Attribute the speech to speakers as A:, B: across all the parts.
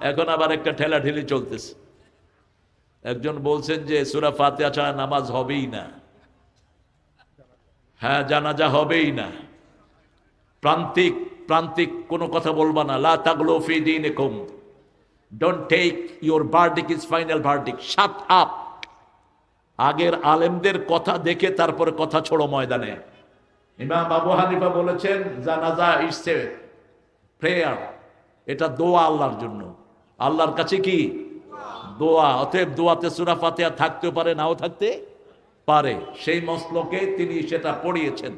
A: এখন আবার একটা ঠেলাঠেলি চলতেছে। একজন বলছেন যে, সুরা ফাতেহা ছাড়া নামাজ হবেই না। হ্যাঁ জানাজা হবেই না। প্রান্তিক প্রান্তিক কোনো কথা বলবা না। লা তাগলো ফি দিনিকুম। Don't take your verdict is final verdict shut up আগের আলেমদের কথা দেখে তারপরে কথা ছোড়ো ময়দানে। ইমাম আবু হানিফা বলেছেন, জানাজা ইসছে প্রেয়ার এটা দোয়া আল্লাহর জন্য। আল্লাহর কাছে কি? দোয়া। অতএব দোয়াতে সুরা ফাতিহা থাকতেও পারে, নাও থাকতে পারে। সেই মসলকে তিনি সেটা পড়িয়েছেন।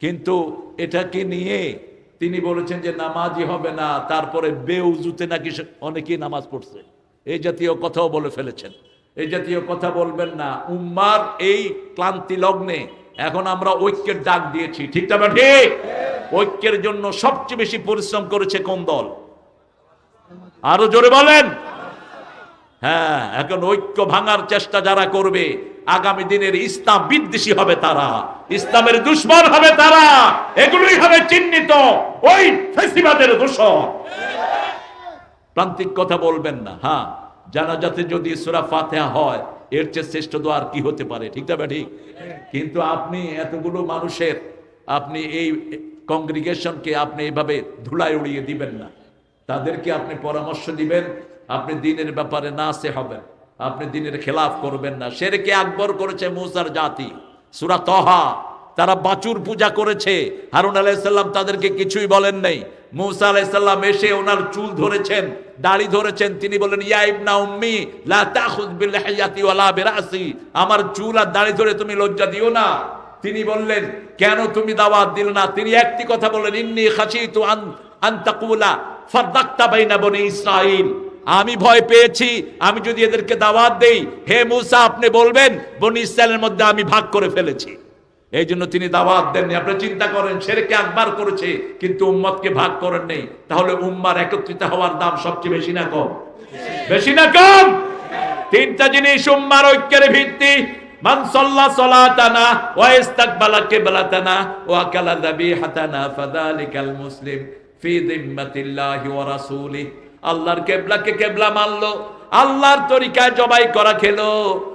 A: কিন্তু এটাকে নিয়ে তিনি বলেছেন যে নামাজই হবে না, তারপরে বেউজুতে নাকি অনেকেই নামাজ পড়ছে। এই জাতীয় কথাও বলে ফেলেছেন। এই জাতীয় কথা বলবেন না। উম্মার এই ক্লান্তি লগ্নে এখন আমরা ঐক্যের ডাক দিয়েছি। ঠিক ঠিক? ঐক্যের জন্য সবচেয়ে বেশি পরিশ্রম করেছে কোন দল? আরও জোরে বলেন। হ্যাঁ এখন ঐক্য ভাঙার চেষ্টা যারা করবে, আগামী দিনের ইসলাম বিদ্বেষী হবে তারা। ইসলামের দুশ্মন হবে তারা। এগুলোই হবে চিহ্নিত। ওই ফেসিবাদের দোষর। প্রান্তিক কথা বলবেন না। হ্যাঁ জানাজাতে যদি সুরা ফাতেহা হয়, এর চেয়ে শ্রেষ্ঠ দোয়া আর কি হতে পারে? ঠিক না ঠিক? কিন্তু আপনি এতগুলো মানুষের, আপনি এই কংগ্রিগেশনকে আপনি এইভাবে ধুলায় উড়িয়ে দিবেন না। তাদেরকে আপনি পরামর্শ দিবেন, আপনি দিনের ব্যাপারে না সে হবেন, আপনি দিনের খেলাফ করবেন না। সেরেকে আকবর করেছে মুসার জাতি, সুরা তহা। তারা বাচুর পূজা করেছে। হারুন আলাইসাল্লাম তাদেরকে কিছুই বলেন নাই। মুসা আলাইসাল্লাম এসে ওনার চুল ধরেছেন, দাড়ি ধরেছেন। তিনি বলেন ইয়া ইবনা উম্মি, লা তাখুয বিল আমার চুল আর দাড়ি ধরে তুমি লজ্জা দিও না। তিনি বললেন, কেন তুমি দাওয়াত দিল না? তিনি একটি কথা বললেন, ইন্নি খাসিতু আন আন তাকুলা। আমি ভয় পেয়েছি, আমি যদি এদেরকে দাওয়াত দেই, হে মুসা, আপনি বলবেন, বনি ইসরায়েলের মধ্যে আমি ভাগ করে ফেলেছি। এই জন্য তিনি দাওয়াত দেননি। আপনি চিন্তা করেন সেরেকে একবার করেছে, কিন্তু উম্মতকে ভাগ করেন নেই। তাহলে উম্মার একত্রিত হওয়ার দাম সবচেয়ে বেশি না কম? বেশি না কম? তিনটা জিনিস উম্মার ঐক্যের ভিত্তি। মান সাল্লা সালাতানা ওয়া ইস্তাকবালা কিবলাতানা ওয়া কালা যাবিহাতানা ফাযালিকাল মুসলিম। ফি যিম্মাতিল্লাহি ওয়া রাসূলিহি। আল্লাহর কেবলাকে কেবলা মানলো, আল্লাহর তরিকায় জবাই করা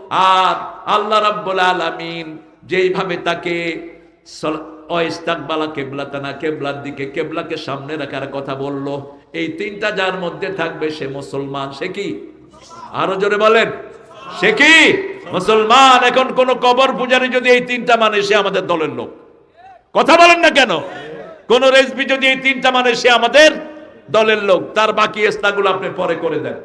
A: আর আল্লাহ রাব্বুল আলামিন যেইভাবে তাকে সল- অইস্তাকবালা কেবলাতানা কেবলার দিকে, কেবলাকে সামনে রাখার কথা বলল, এই তিনটা যার মধ্যে থাকবে সে মুসলমান। সে কি? আরও জোরে বলেন। সে কি? মুসলমান। এখন কোন কবর পূজারি যদি এই তিনটা মানে সে আমাদের দলের লোক। কথা বলেন না কেন? কোন রেসবি যদি এই তিনটা মানে সে আমাদের দলের লোক, তার বাকি এস্তাগুলো আপনি পরে করে দেন।